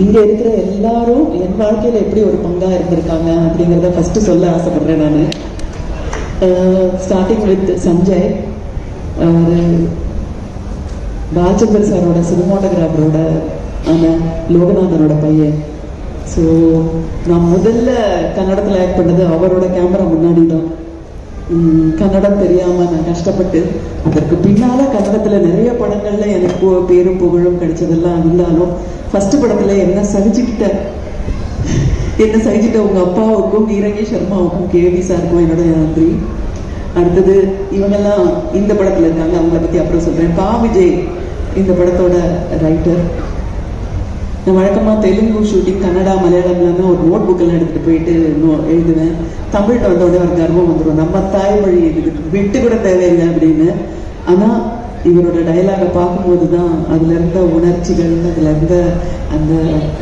இங்க இருக்கிற எல்லாரும் என் வாழ்க்கையில எப்படி ஒரு பங்கா இருந்திருக்காங்க அப்படிங்கிறத ஃபர்ஸ்ட் சொல்ல ஆசைப்படுறேன் நான். Starting with Sanjay. அவரு பாலச்சந்தர் சாரோட சினிமாட்டோகிராஃபரோட ஆன லோகநாதனோட பையன். ஸோ நான் முதல்ல கன்னடத்தில் ஆக்ட் பண்ணது அவரோட கேமரா முன்னாடி தான் கன்னடம் தெரியாம நான் கஷ்டப்பட்டு அதற்கு பின்னால கன்னடத்துல நிறைய படங்கள்ல எனக்கு பேரும் புகழும் கிடைச்சதெல்லாம் இருந்தாலும் ஃபர்ஸ்ட் படத்துல என்ன சகிச்சுக்கிட்ட என்ன சகிச்சுட்ட உங்க அப்பாவுக்கும் நீரங்கி சர்மாவுக்கும் கேவி சாருக்கும் என்னோட நன்றி. அடுத்தது இவங்கெல்லாம் இந்த படத்துல இருக்காங்க அவங்கள பத்தி அப்புறம் சொல்றேன். பா விஜய் இந்த படத்தோட ரைட்டர் நான் வழக்கமாக தெலுங்கு ஷூட்டிங் கன்னடா மலையாளம் தான் ஒரு நோட் புக்கெல்லாம் எடுத்துகிட்டு போயிட்டு எழுதுவேன். தமிழ்ல வந்த ஒரு கர்வம் வந்துடும் நம்ம தாய்மொழி இதுக்கு விட்டு கூட தேவையில்லை அப்படின்னு. ஆனால் இவரோட டயலாகை பார்க்கும்போது தான் அதில் இருந்த உணர்ச்சிகள் அதில் இருந்த அந்த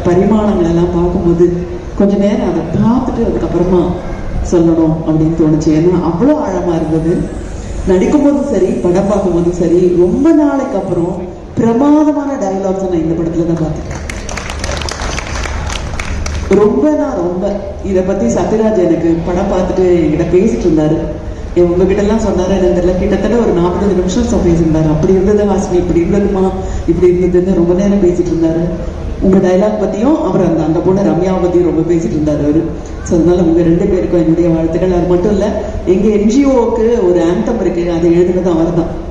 பரிமாணங்கள் எல்லாம் பார்க்கும்போது கொஞ்ச நேரம் அதை பார்த்துட்டு அதுக்கப்புறமா சொல்லணும் அப்படின்னு தோணுச்சு. ஏன்னா அவ்வளோ ஆழமாக இருந்தது. நடிக்கும்போதும் சரி படம் பார்க்கும்போதும் சரி ரொம்ப நாளைக்கு அப்புறம் பிரமாதமான டயலாக்ஸ் நான் இந்த படத்தில் தான் பார்த்தேன் ரொம்ப நான் ரொம்ப. இதை பத்தி சத்யராஜ் எனக்கு படம் பார்த்துட்டு என்கிட்ட பேசிட்டு இருந்தாரு. என் உங்ககிட்ட எல்லாம் சொன்னாரு எனக்கு தெரியல. கிட்டத்தட்ட ஒரு நாற்பது நிமிஷம் சொ- பேசியிருந்தாரு. அப்படி இருந்தது ஹாஸ்மி இப்படி இருந்ததுமா இப்படி இருந்ததுன்னு ரொம்ப நேரம் பேசிட்டு இருந்தாரு. உங்க டயலாக் பத்தியும் அவர் அந்த அந்த பொண்ணு ரம்யாவை பத்தியும் ரொம்ப பேசிட்டு இருந்தாரு அவரு. ஸோ அதனால உங்க ரெண்டு பேருக்கும் என்னுடைய வாழ்த்துக்கள். அது மட்டும் இல்ல எங்க என்ஜிஓக்கு ஒரு ஆந்தம் இருக்கு. அது எழுதுனது அவர் தான்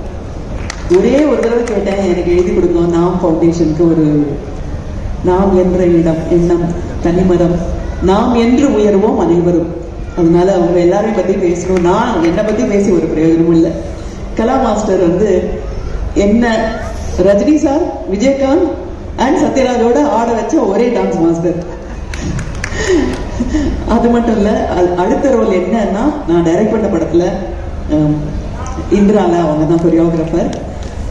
ஒரே ஒரு தடவை கேட்டேன் எனக்கு எழுதி கொடுங்க. நாம் ஃபவுண்டேஷனுக்கு ஒரு நாம் என்ற இடம் எண்ணம். தனிமரம் நாம் என்று உயர்வோம் அனைவரும். அதனால அவங்க எல்லாரையும் பத்தி பேசணும். நான் என்னை பத்தி பேசி ஒரு பிரயோஜனமும் இல்லை. கலா மாஸ்டர் வந்து என்ன ரஜினி சார் விஜயகாந்த் அண்ட் சத்யராஜோட ஆட வச்ச ஒரே டான்ஸ் மாஸ்டர் அது மட்டும் இல்ல அ- அடுத்த ரோல் என்னன்னா நான் டைரக்ட் பண்ண படத்துல இந்திரால அவங்க தான் கொரியோகிராஃபர்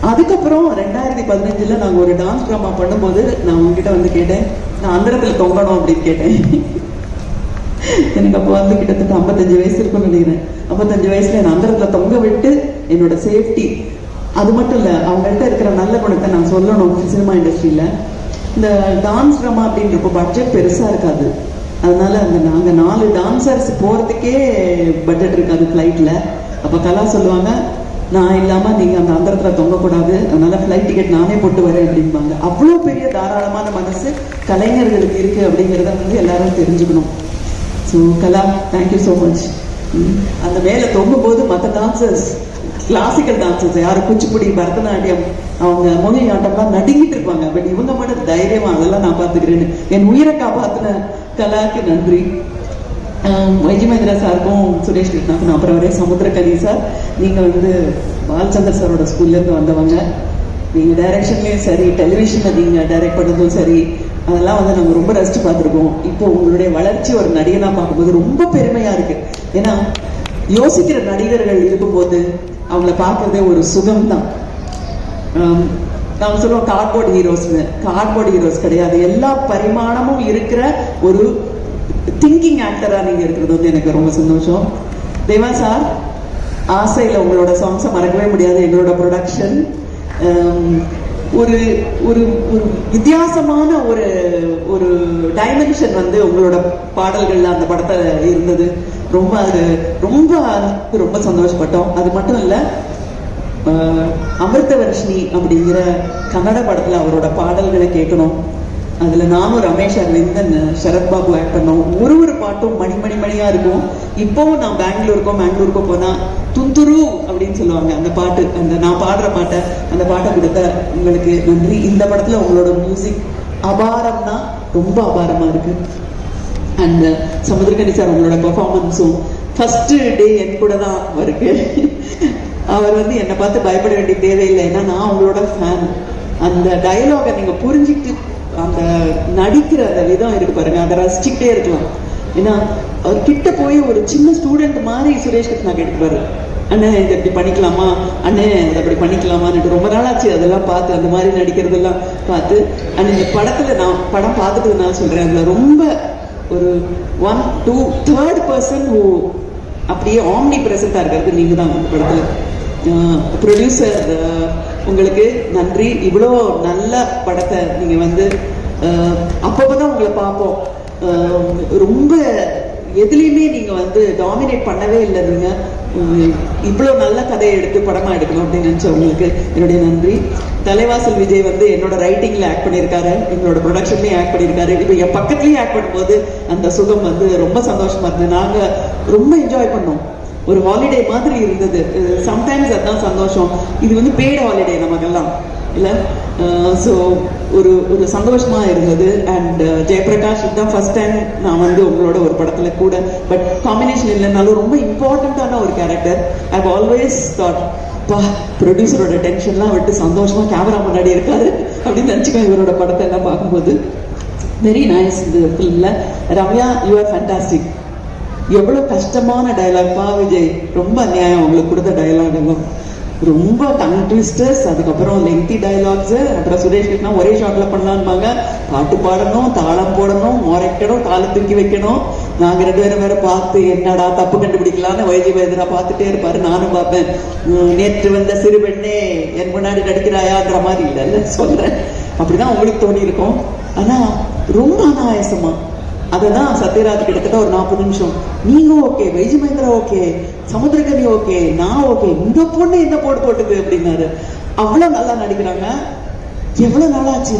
அதுக்கப்புறம் ரெண்டாயிரத்தி பதினஞ்சுல நாங்க ஒரு டான்ஸ் ட்ராமா பண்ணும்போது நான் உங்ககிட்ட வந்து கேட்டேன் நான் அந்தரத்துல தொங்கணும் அப்படின்னு கேட்டேன். எனக்கு அப்போ வந்து கிட்டத்தட்ட 55 வயசு இருக்கும்னு நினைக்கிறேன். 55 வயசுல நான் அந்தரத்துல தொங்க விட்டு என்னோட சேஃப்டி அது மட்டும் இல்ல அவங்கள்ட்ட இருக்கிற நல்ல குணத்தை நான் சொல்லணும் சினிமா இண்டஸ்ட்ரியில. இந்த டான்ஸ் ட்ராமா அப்படின்றப்போ பட்ஜெட் பெருசா இருக்காது. அதனால அந்த நாங்கள் நாலு டான்சர்ஸ் போறதுக்கே பட்ஜெட் இருக்காது ஃப்ளைட்டில் அப்ப கலா சொல்லுவாங்க நான் இல்லாம நீங்க அந்த அந்தரத்துல தொங்கக்கூடாது. அதனால ஃப்ளைட் டிக்கெட் நானே போட்டு வரேன் அப்படிம்பாங்க. அவ்வளவு பெரிய தாராளமான மனசு கலைஞர்களுக்கு இருக்கு அப்படிங்கிறத வந்து எல்லாரும் தெரிஞ்சுக்கணும். So Kala thank you so much அந்த மேல தொங்கும் போது மற்ற டான்சர்ஸ் கிளாசிக்கல் டான்சர்ஸ் யாரும் குச்சிப்புடி பரதநாட்டியம் அவங்க மொழி ஆட்டம்லாம் நடுங்கிட்டு இருப்பாங்க. பட் இவங்க மட்டும் தைரியமா அதெல்லாம் நான் பார்த்துக்கிறேன்னு. என் உயிரை காப்பாத்தின கலாக்கு நன்றி. ஆம், வைஜி சாருக்கும் சுரேஷ் கிருஷ்ணாக்கும் அப்புறம் வரே சமுத்திரகனி சார். நீங்கள் வந்து பாலச்சந்தர் சாரோட ஸ்கூல்லேருந்து வந்தவங்க. நீங்கள் டைரக்ஷன்லேயும் சரி டெலிவிஷனில் நீங்கள் டைரக்ட் பண்ணதும் சரி அதெல்லாம் வந்து நம்ம ரொம்ப ரசிச்சு பார்த்துருக்கோம். இப்போ உங்களுடைய வளர்ச்சி ஒரு நடிகனாக பார்க்கும்போது ரொம்ப பெருமையாக இருக்குது ஏன்னா யோசிக்கிற நடிகர்கள் இருக்கும்போது அவங்கள பார்க்குறதே ஒரு சுகம் தான் ஆம், சொல்லுவோம் கார்போர்ட் ஹீரோஸ்னு கார்போர்ட் ஹீரோஸ் கிடையாது. எல்லா பரிமாணமும் இருக்கிற ஒரு திங்கிங் ஆக்டராக நீங்கள் இருக்கிறது வந்து எனக்கு ரொம்ப சந்தோஷம். தேவா சார் ஆசையில் உங்களோட சாங்ஸை மறக்கவே முடியாது. எங்களோட ப்ரொடக்ஷன் ஒரு ஒரு ஒரு வித்தியாசமான ஒரு ஒரு டைமென்ஷன் வந்து உங்களோட பாடல்களில் அந்த படத்தை இருந்தது. ரொம்ப அது ரொம்ப ரொம்ப சந்தோஷப்பட்டோம். அது மட்டும் இல்லை அமிர்தவர்ஷினி அப்படிங்கிற கன்னட படத்தில் அவரோட பாடல்களை கேட்கணும். அதில் நானும் ரமேஷ் அரவிந்தன் சரத்பாபு ஆக்ட் பண்ணோம். ஒரு ஒரு பாட்டும் மணி மணி மணியாக இருக்கும். இப்போவும் நான் பெங்களூருக்கோ பெங்களூருக்கோ போனால் துந்துரு அப்படின்னு சொல்லுவாங்க. அந்த பாட்டு அந்த நான் பாடுற பாட்டை அந்த பாட்டை கொடுத்த உங்களுக்கு நன்றி. இந்த படத்தில் உங்களோட மியூசிக் அபாரம்னா ரொம்ப அபாரமாக இருக்கு. அண்ட் சமுத்திரகனி சார் உங்களோட பர்ஃபார்மன்ஸும் ஃபஸ்ட்டு டே என் கூட தான் அவருக்கு. அவர் வந்து என்னை பார்த்து பயப்பட வேண்டிய தேவையில்லை. ஏன்னா நான் உங்களோட ஃபேன் அந்த டயலாகை நீங்கள் புரிஞ்சுக்கிட்டு அந்த நடிக்கிற அந்த விதம் இருக்கு பாருங்க அதை ரசிச்சுக்கிட்டே இருக்கலாம். ஏன்னா அவர் கிட்ட போய் ஒரு சின்ன ஸ்டூடெண்ட் மாதிரி சுரேஷ் கிருஷ்ணா கேட்டுப்பாரு. அண்ணே இதை இப்படி பண்ணிக்கலாமா? அண்ணே இதை அப்படி பண்ணிக்கலாமான்னு ரொம்ப நாளாச்சு. அதெல்லாம் பார்த்து அந்த மாதிரி நடிக்கிறதெல்லாம் பார்த்து அண்ட் இந்த படத்துல நான் படம் பார்த்துட்டு நான் சொல்றேன். அதுல ரொம்ப ஒரு one two third person who அப்படியே ஆம்னி பிரசண்டா இருக்கிறது நீங்க தான் அந்த படத்துல. ப்ரொடியூசர் உங்களுக்கு நன்றி. இவ்வளோ நல்ல படத்தை நீங்கள் வந்து அப்பப்போ தான் உங்களை பார்ப்போம். ரொம்ப எதுலேயுமே நீங்கள் வந்து டாமினேட் பண்ணவே இல்லை இவ்வளோ நல்ல கதையை எடுத்து படமாக எடுக்கணும் அப்படின்னு நினச்ச உங்களுக்கு என்னுடைய நன்றி. தலைவாசல் விஜய் வந்து என்னோட ரைட்டிங்கில் ஆக்ட் பண்ணியிருக்காரு. எங்களோட ப்ரொடக்ஷன்லேயும் ஆக்ட் பண்ணியிருக்காரு. இப்போ என் பக்கத்துலேயும் ஆக்ட் பண்ணும்போது அந்த சுகம் வந்து ரொம்ப சந்தோஷமாக இருந்தது. நாங்கள் ரொம்ப என்ஜாய் பண்ணோம். ஒரு ஹாலிடே மாதிரி இருந்தது. சம்டைம்ஸ் அதுதான் சந்தோஷம். இது வந்து பெய்டு ஹாலிடே நமக்கெல்லாம் இல்லை? ஸோ ஒரு ஒரு சந்தோஷமாக இருந்தது. அண்ட் ஜெயபிரகாஷ் தான் ஃபர்ஸ்ட் டைம் நான் வந்து உங்களோட ஒரு படத்தில் கூட. பட் காம்பினேஷன் இல்லைனாலும் ரொம்ப இம்பார்ட்டண்ட்டான ஒரு கேரக்டர் ஐ ஆல்வேஸ் தாட் பா ப்ரொடியூசரோட டென்ஷன்லாம் விட்டு சந்தோஷமாக கேமரா முன்னாடி இருக்காது அப்படின்னு நினச்சிக்கோ இவரோட படத்தை எல்லாம் பார்க்கும்போது. வெரி நைஸ் இந்த ஃபிலிம்ல ரம்யா யூ ஆர் ஃபேண்டாஸ்டிக் எவ்வளோ கஷ்டமான டைலாக்பா விஜய்? ரொம்ப அநியாயம். அவங்களுக்கு கொடுத்த டயலாக் ரொம்ப டங் ட்விஸ்டர்ஸ் அதுக்கப்புறம் லெங்தி டயலாக்ஸ் அப்புறம் சுரேஷ் கிருஷ்ணா ஒரே ஷாட்ல பண்ணலான்பாங்க பாட்டு பாடணும் தாளம் போடணும் முறைக்கணும் காலை தூக்கி வைக்கணும். நாங்க ரெண்டு பேரும் வேற பார்த்து என்னடா தப்பு கண்டுபிடிக்கலான்னு வைஜி வேதரா பார்த்துட்டே இருப்பாரு. நானும் பார்ப்பேன். நேற்று வந்த சிறு பெண்ணே என் முன்னாடி நடிக்கிறாயான்ற மாதிரி. இல்லைல்ல சொல்றேன். அப்படிதான் உங்களுக்கு தோணி இருக்கும் ஆனா ரொம்ப அதை தான் சத்யராஜ் கிட்டத்தட்ட ஒரு நாற்பது நிமிஷம். நீங்க okay YG Mahendra okay Samuthirakani okay நான் ஓகே இந்த பொண்ணு என்ன போட்டு போட்டுது அப்படின்னாரு. அவ்வளவு நல்லா நடிக்கிறாங்க. எவ்வளவு நாளாச்சு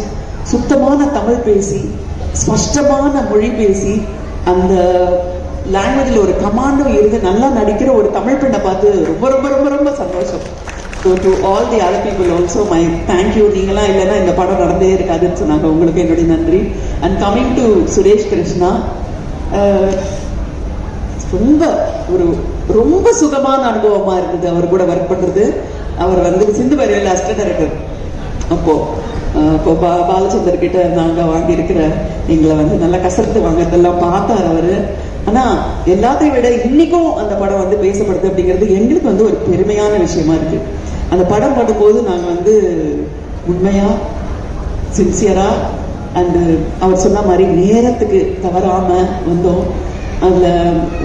சுத்தமான தமிழ் பேசி ஸ்பஷ்டமான மொழி பேசி அந்த லாங்குவேஜ்ல ஒரு கமாண்டும் இருந்து நல்லா நடிக்கிற ஒரு தமிழ் பெண்ணை பார்த்து ரொம்ப ரொம்ப ரொம்ப ரொம்ப சந்தோஷம். So to all the other people also my thank you நீங்களாம் இல்லைன்னா இந்த படம் நடந்தே இருக்காதுன்னு சொன்னாங்க. உங்களுக்கு என்னுடைய நன்றி. And coming to Suresh Krishna ah, ரொம்ப ஒரு ரொம்ப சுகமான அனுபவமா இருந்தது. அவர் கூட ஒர்க் பண்றது. அவர் வந்து சிந்து வரையில் அஸ்ட டைரக்டர் அப்போ இப்போ பா பாலச்சந்தர் கிட்ட நாங்கள் வாங்கியிருக்கிற எங்களை வந்து நல்லா கசரத்து வாங்குறதெல்லாம் பார்த்தார் அவரு. ஆனா எல்லாத்தையும் விட இன்னைக்கும் அந்த படம் வந்து பேசப்படுது அப்படிங்கிறது எங்களுக்கு வந்து ஒரு பெருமையான விஷயமா இருக்கு. அந்த படம் பண்ணும்போது நாங்கள் வந்து உண்மையாக சின்சியராக அண்டு அவர் சொன்ன மாதிரி நேரத்துக்கு தவறாமல் வந்தோம். அதில்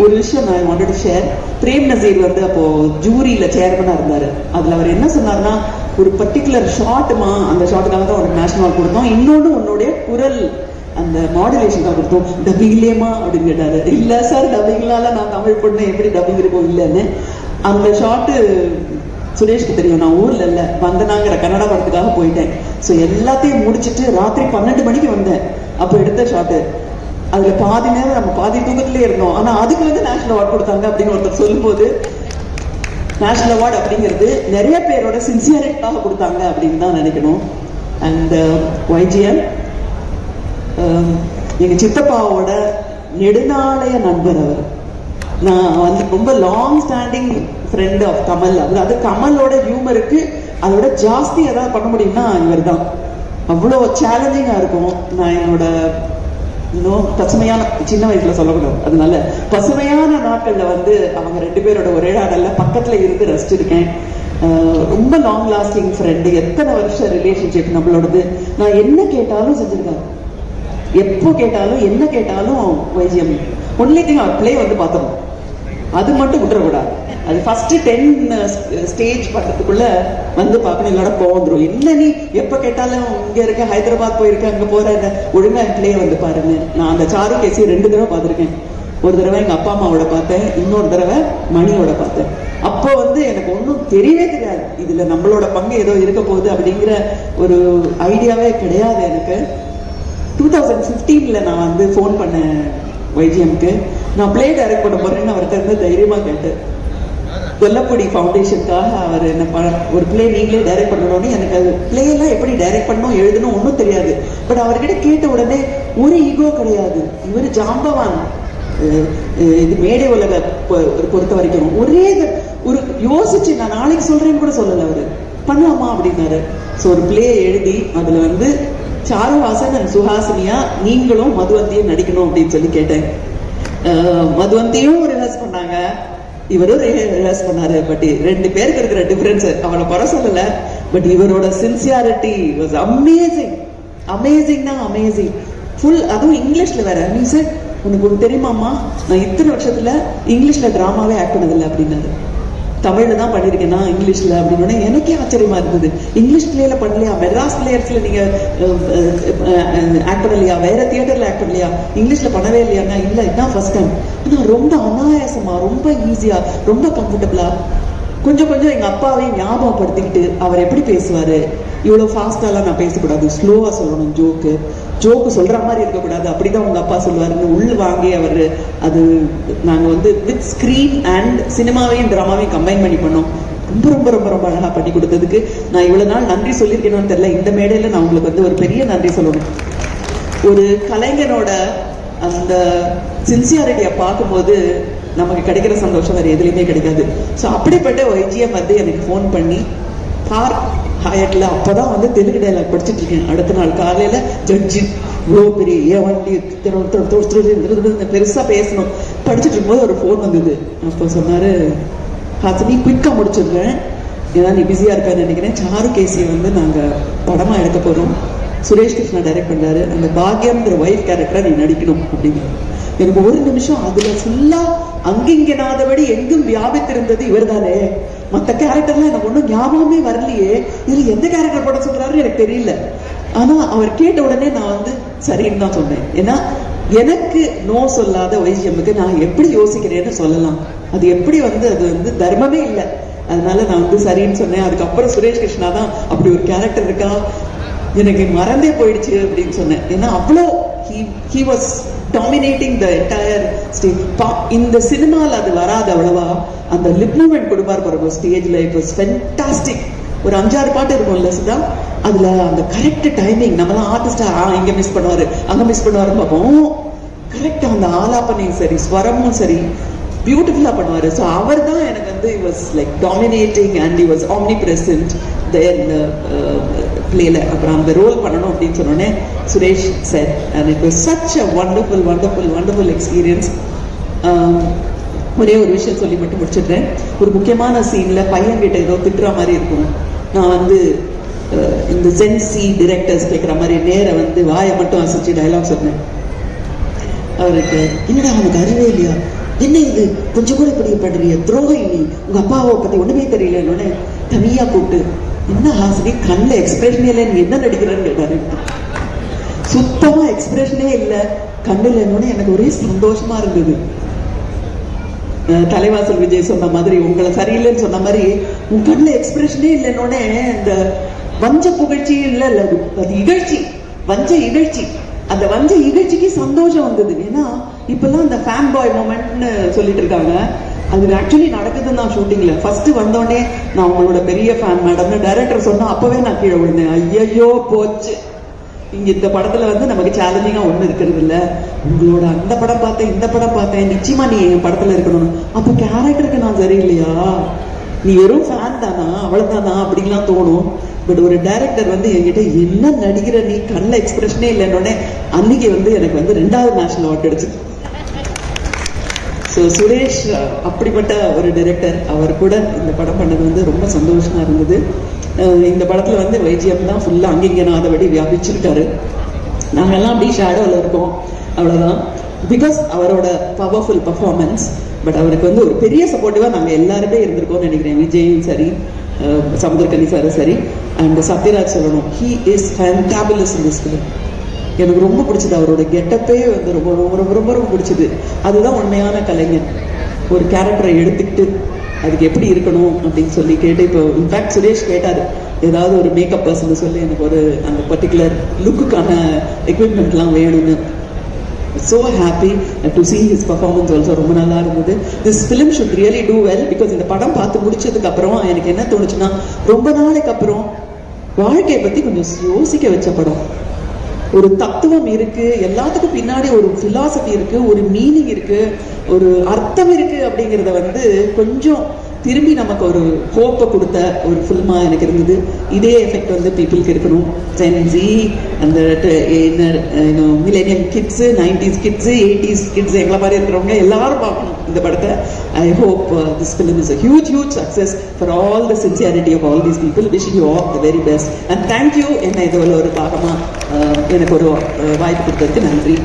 ஒரு விஷயம் நான் வாண்டட் ஷேர் பிரேம் நசீர் வந்து அப்போது ஜூரியில் சேர்மனாக இருந்தார். அதில் அவர் என்ன சொன்னார்னா ஒரு பர்டிகுலர் ஷாட்டுமா அந்த ஷாட்டுக்காக தான் அவருக்கு நேஷனல் கொடுத்தோம். இன்னொன்று உன்னுடைய குரல் அந்த மாடுலேஷன் தான் கொடுத்தோம் டப்பிங்லேயேமா அப்படின்னு கேட்டாரு. இல்லை சார் டப்பிங்லால நான் தமிழ் பொண்ணு எப்படி டப்பிங் இருக்கும் இல்லைன்னு? அந்த ஷாட்டு சுரேஷ்க்கு தெரியும் நான் ஊர்ல இல்ல. வந்தனாங்கிற கன்னடா படத்துக்காக போயிட்டேன். ஸோ எல்லாத்தையும் முடிச்சிட்டு ராத்திரி பன்னெண்டு மணிக்கு வந்தேன். அப்போ எடுத்த ஷாட்டு அதுல பாதி நேரம் நம்ம பாதி தூக்கத்திலே இருந்தோம். ஆனா அதுக்கு வந்து நேஷனல் அவார்ட் கொடுத்தாங்க அப்படின்னு ஒருத்தர் சொல்லும்போது நேஷனல் அவார்டு அப்படிங்கிறது நிறைய பேரோட சின்சியரிட்டாக கொடுத்தாங்க அப்படின்னு தான் நினைக்கணும். அண்ட் ஒய்ஜிஎல் uh, um, எங்க சித்தப்பாவோட நெடுநாளைய நண்பர் அவர். நான் வந்து ரொம்ப long standing friend of Kamal அதாவது அது கமலோட ஹியூமருக்கு அதோட ஜாஸ்தி ஏதாவது பண்ண முடியும்னா இவர் தான் அவ்வளோ சேலஞ்சிங்காக இருக்கும். நான் என்னோட இன்னும் பசுமையான சின்ன வயசுல சொல்லக்கூடாது. அதனால பசுமையான நாட்கள்ல வந்து அவங்க ரெண்டு பேரோட ஒரே நாடல்ல பக்கத்துல இருந்து ரசிச்சிருக்கேன் ரொம்ப லாங் லாஸ்டிங் ஃப்ரெண்டு எத்தனை வருஷம் ரிலேஷன்ஷிப் நம்மளோடது? நான் என்ன கேட்டாலும் செஞ்சிருக்காரு. எப்போ கேட்டாலும் என்ன கேட்டாலும் வைஜியம் ஒன்லி திங் அவர் பிளே வந்து பார்த்தோம். அது மட்டும் விட்டுறக்கூடாது. அது ஃபர்ஸ்ட் டென் ஸ்டேஜ் பக்கத்துக்குள்ள வந்து பார்க்கணும். இல்லைனா கோவம் என்ன நீ எப்ப கேட்டாலும் இங்க இருக்க ஹைதராபாத் போயிருக்க அங்க போற இந்த ஒழுங்கா பிளே வந்து பாருங்க நான் அந்த சாரு கேசி ரெண்டு தடவை பார்த்துருக்கேன். ஒரு தடவை எங்க அப்பா அம்மாவோட பார்த்தேன். இன்னொரு தடவை மணியோட பார்த்தேன். அப்போ வந்து எனக்கு ஒன்றும் தெரியவே தெரியாது. இதுல நம்மளோட பங்கு ஏதோ இருக்க போகுது அப்படிங்கிற ஒரு ஐடியாவே கிடையாது எனக்கு. டூ தௌசண்ட் ஃபிஃப்டீனில் நான் வந்து ஃபோன் பண்ணேன். வைஜிஎம்க்கு நான் பிளே டைரக்ட் பண்ண போறேன்னு அவர்கிட்ட இருந்து தைரியமாக கேட்டேன். கொல்லப்பொடி ஃபவுண்டேஷனுக்காக அவர் என்ன ஒரு பிளே நீங்களே டைரக்ட் பண்ணணும்னு எனக்கு அது பிளேயெல்லாம் எப்படி டைரக்ட் பண்ணணும் எழுதணும் ஒன்றும் தெரியாது. பட் அவர்கிட்ட கேட்ட உடனே ஒரு ஈகோ கிடையாது. இவர் ஜாம்பவான். இது மேடை உலக பொறுத்த வரைக்கும். ஒரே இது- ஒரு யோசிச்சு நான் நாளைக்கு சொல்றேன்னு கூட சொல்லலை அவரு. பண்ணலாமா அப்படின்னாரு. ஸோ ஒரு பிளே எழுதி அதில் வந்து சாருஹாசன் அண்ட் சுஹாசினியா நீங்களும் மதுவந்தியும் நடிக்கணும் அப்படின்னு சொல்லி கேட்டேன். மதுவந்தியும் ரிஹர்ஸ் பண்ணாங்க. இவரும் ரிஹர்ஸ் பண்ணாரு பட் ரெண்டு பேருக்கு இருக்கிற டிஃபரன்ஸ் அவனை குறை சொல்லல பட் இவரோட சின்சியாரிட்டி வாஸ் அமேசிங் அமேசிங்னா அமேசிங் ஃபுல் அதுவும் இங்கிலீஷ்ல வேற. நீ சார் உனக்கு ஒன்று தெரியுமாம்மா? நான் இத்தனை வருஷத்துல இங்கிலீஷ்ல டிராமாவே ஆக்ட் பண்ணதில்லை அப்படின்னாரு. தமிழ்ல தான் பண்ணிருக்கேனா இங்கிலீஷ்ல அப்படின்னு எனக்கே ஆச்சரியமா இருந்தது. இங்கிலீஷ் பிளேல பண்ணலையா? மெட்ராஸ் பிளேயர்ஸ்ல நீங்க ஆக்ட் பண்ணலையா? வேற தியேட்டர்ல ஆக்ட் பண்ணலையா? இங்கிலீஷ்ல பண்ணவே இல்லையாண்ணா இல்ல இதான் ஃபர்ஸ்ட் டைம் ஆனா ரொம்ப அனாயாசமா ரொம்ப ஈஸியா ரொம்ப கம்ஃபர்டபுளா கொஞ்சம் கொஞ்சம் எங்க அப்பாவையும் ஞாபகப்படுத்திக்கிட்டு அவர் எப்படி பேசுவாரு? இவ்வளோ ஃபாஸ்ட்டாலாம் நான் பேசக்கூடாது. ஸ்லோவாக சொல்லணும் ஜோக்கு ஜோக்கு சொல்கிற மாதிரி இருக்கக்கூடாது. அப்படிதான் உங்கள் அப்பா சொல்லுவாருன்னு உள் வாங்கி அவர் அது நாங்கள் வந்து வித் ஸ்க்ரீன் அண்ட் சினிமாவையும் ட்ராமாவையும் கம்பைன் பண்ணி பண்ணோம். ரொம்ப ரொம்ப ரொம்ப ரொம்ப அழகாக பண்ணி கொடுத்ததுக்கு. நான் இவ்வளோ நாள் நன்றி சொல்லியிருக்கேனோன்னு தெரியல. இந்த மேடையில் நான் உங்களுக்கு வந்து ஒரு பெரிய நன்றி சொல்லணும். ஒரு கலைஞனோட அந்த சின்சியாரிட்டியை பார்க்கும்போது நமக்கு கிடைக்கிற சந்தோஷம் வேறு எதுலையுமே கிடைக்காது. ஸோ அப்படிப்பட்ட ஒய்ஜிஎம் வந்து எனக்கு ஃபோன் பண்ணி பார் ஹயட்ல அப்பதான் வந்து தெலுங்கு டைலாக் படிச்சுட்டு இருக்கேன். அடுத்த நாள் காலையில ஜட்ஜி இவ்வளோ பெரிய ஏ வண்டி பெருசா பேசணும். படிச்சுட்டு இருக்கும்போது ஒரு ஃபோன் வந்தது. அப்போ சொன்னாரு ஹாசினி குயிக்கா முடிச்சிருக்கேன் ஏன்னா நீ பிஸியா இருக்கான்னு நினைக்கிறேன். சாரு கேசியை வந்து நாங்க படமா எடுக்க போறோம். சுரேஷ் கிருஷ்ணா டைரக்ட் பண்ணாரு அந்த பாக்யம்ங்கிற ஒய்ஃப் கேரக்டராக நீ நடிக்கணும் அப்படின்னு. எனக்கு ஒரு நிமிஷம் அதுல ஃபுல்லா அங்கிங்கனாதபடி எங்கும் வியாபித்திருந்தது இவர்தானே. மத்த கேரக்டர்லாம் எனக்கு ஒன்றும் ஞாபகமே வரலையே. இதுல எந்த கேரக்டர் போட சொல்றாருன்னு எனக்கு தெரியல. ஆனா அவர் கேட்ட உடனே நான் வந்து சரின்னு தான் சொன்னேன். ஏன்னா எனக்கு நோ சொல்லாத வைஜியமுக்கு நான் எப்படி யோசிக்கிறேன்னு சொல்லலாம். அது எப்படி வந்து அது வந்து தர்மமே இல்லை. அதனால நான் வந்து சரின்னு சொன்னேன். அதுக்கப்புறம் சுரேஷ் கிருஷ்ணா தான் அப்படி ஒரு கேரக்டர் இருக்கா? எனக்கு மறந்தே போயிடுச்சு அப்படின்னு சொன்னேன். ஏன்னா அவ்வளோ he he was dominating the entire stage பா இந்த சினிமாவில் அது வராது அவ்வளவா? அந்த லிப் மூமெண்ட் கொடுப்பார் பாருங்க ஸ்டேஜில் இட் வாஸ் ஃபென்டாஸ்டிக் ஒரு அஞ்சாறு பாட்டு இருக்கும்ல சுதா? அதில் அந்த கரெக்ட் டைமிங் நம்மளாம் ஆர்டிஸ்டா இங்கே மிஸ் பண்ணுவாரு அங்கே மிஸ் பண்ணுவார் பார்ப்போம். கரெக்டாக அந்த ஆலாப்பனையும் சரி ஸ்வரமும் சரி பியூட்டிஃபுல்லாக பண்ணுவார். ஸோ அவர் தான் எனக்கு வந்து was like dominating and was omni present there பிளேல அப்புறம் அந்த ரோல் பண்ணணும் அப்படின்னு சொன்னோடனே Suresh sir and it was such a wonderful wonderful wonderful experience ஒரே ஒரு விஷயம் சொல்லி மட்டும் முடிச்சிடுறேன். ஒரு முக்கியமான சீனில் பையன் கிட்ட ஏதோ திட்டுற மாதிரி இருக்கும். நான் வந்து இந்த ஜென்சி டிரெக்டர்ஸ் கேட்குற மாதிரி நேரா வந்து வாயை மட்டும் அசைச்சு டைலாக் சொன்னேன். அவருக்கு என்னடா அவனுக்கு அறிவே இல்லையா? என்ன இது? கொஞ்சம் கூட இப்படி பண்றிய? துரோகம் நீ உங்கள் அப்பாவை ஒன்றுமே தெரியல தெரியலன்னு தனியாக கூப்பிட்டு என்ன ஹாசினி? கண்ணில் எக்ஸ்பிரஷனே இல்லை நீ என்ன நடிக்கிறேன்னு கேட்டாரு. சுத்தமா எக்ஸ்பிரஷனே இல்லை. கண்ணுல என்னன்னு எனக்கு ஒரே சந்தோஷமா இருந்தது. தலைவாசல் விஜய் சொன்ன மாதிரி உங்களை சரியில்லைன்னு சொன்ன மாதிரி உன் கண்ணுல எக்ஸ்பிரஷனே இல்லைன்னொடனே இந்த வஞ்ச புகழ்ச்சி இல்லை இல்லை அது அது இகழ்ச்சி வஞ்ச இகழ்ச்சி. அந்த வஞ்ச இகழ்ச்சிக்கு சந்தோஷம் வந்தது. ஏன்னா இப்பெல்லாம் அந்த ஃபேன் பாய் மூமெண்ட்னு சொல்லிட்டு இருக்காங்க. அது ஆக்சுவலி நடக்குதுன்னு நான் ஷூட்டிங்ல ஃபர்ஸ்ட் வந்தோடனே நான் உங்களோட பெரிய ஃபேன் மேடம்னு டைரக்டர் சொன்னா அப்பவே நான் கீழே விழுந்தேன். ஐயையோ போச்சு. இங்க இந்த படத்துல வந்து நமக்கு சேலஞ்சிங்கா ஒண்ணு இருக்கிறது இல்ல. உங்களோட அந்த படம் பார்த்தேன் இந்த படம் பார்த்தேன். நிச்சயமா நீ என் படத்துல இருக்கணும் அப்போ கேரக்டருக்கு நான் சரியில்லையா? நீ வெறும் ஃபேன் தானா? அவ்வளவுதானா? அப்படின்லாம் தோணும். பட் ஒரு டைரக்டர் வந்து என்கிட்ட என்ன நடிக்கிற நீ கண்ணில் எக்ஸ்பிரஷனே இல்லைன்னொடனே அன்னைக்கு வந்து எனக்கு வந்து ரெண்டாவது நேஷனல் அவார்ட் கிடைச்சு. ஸோ சுரேஷ் uh, அப்படிப்பட்ட ஒரு டைரக்டர் அவர் கூட இந்த படம் பண்ணது வந்து ரொம்ப சந்தோஷமா இருந்தது. இந்த படத்தில் வந்து வைஜிஎம் தான் ஃபுல்லாக அங்கிங்கனாதபடி வியாபிச்சிருக்காரு. நாங்கெல்லாம் அப்படியே ஷேடோவில் இருக்கோம். அவ்வளோதான் பிகாஸ் அவரோட பவர்ஃபுல் பர்ஃபார்மன்ஸ் பட் அவருக்கு வந்து ஒரு பெரிய சப்போர்ட்டிவாக நாங்கள் எல்லாருமே இருந்திருக்கோம்னு நினைக்கிறேன். விஜயும் சரி சமுதிரக்கனி சாரும் சரி அண்ட் சத்யராஜ் சொல்லணும். He is fabulous in this film எனக்கு ரொம்ப பிடிச்சது அவரோட கெட்டப்பே வந்து ரொம்ப ரொம்ப ரொம்ப ரொம்ப ரொம்ப பிடிச்சது. அதுதான் உண்மையான கலைஞன். ஒரு கேரக்டரை எடுத்துக்கிட்டு அதுக்கு எப்படி இருக்கணும் அப்படின்னு சொல்லி கேட்டு இப்போ இன்ஃபேக்ட் சுரேஷ் கேட்டார் ஏதாவது ஒரு மேக்கப் பர்சன் சொல்லி எனக்கு ஒரு அந்த பர்டிகுலர் லுக்குக்கான எக்யூப்மெண்ட்லாம் வேணும்னு. So happy to see his performance also ரொம்ப நல்லா இருந்தது. This film should really do well because இந்த படம் பார்த்து முடிச்சதுக்கு அப்புறம் எனக்கு என்ன தோணுச்சுன்னா ரொம்ப நாளைக்கு அப்புறம் வாழ்க்கையை பற்றி கொஞ்சம் யோசிக்க வச்ச படம். ஒரு தத்துவம் இருக்கு எல்லாத்துக்கும் பின்னாடி ஒரு philosophy இருக்கு ஒரு மீனிங் இருக்கு ஒரு அர்த்தம் இருக்கு அப்படிங்கிறத வந்து கொஞ்சம் திரும்பி நமக்கு ஒரு ஹோப்பை கொடுத்த ஒரு ஃபில்மாக எனக்கு இருந்தது. இதே எஃபெக்ட் வந்து பீப்புளுக்கு இருக்கணும். ஜென்ஜி அந்த என்ன millennium kids nineties kids eighties kids எங்களை மாதிரி இருக்கிறவங்க எல்லாரும் பார்க்கணும் இந்த படத்தை. I hope this film is a huge huge success for all the sincerity of all these people wish you all the very best and thank you என்ன இதில் ஒரு பாகமாக uh, எனக்கு ஒரு uh, வாய்ப்பு கொடுத்ததுக்கு நன்றி.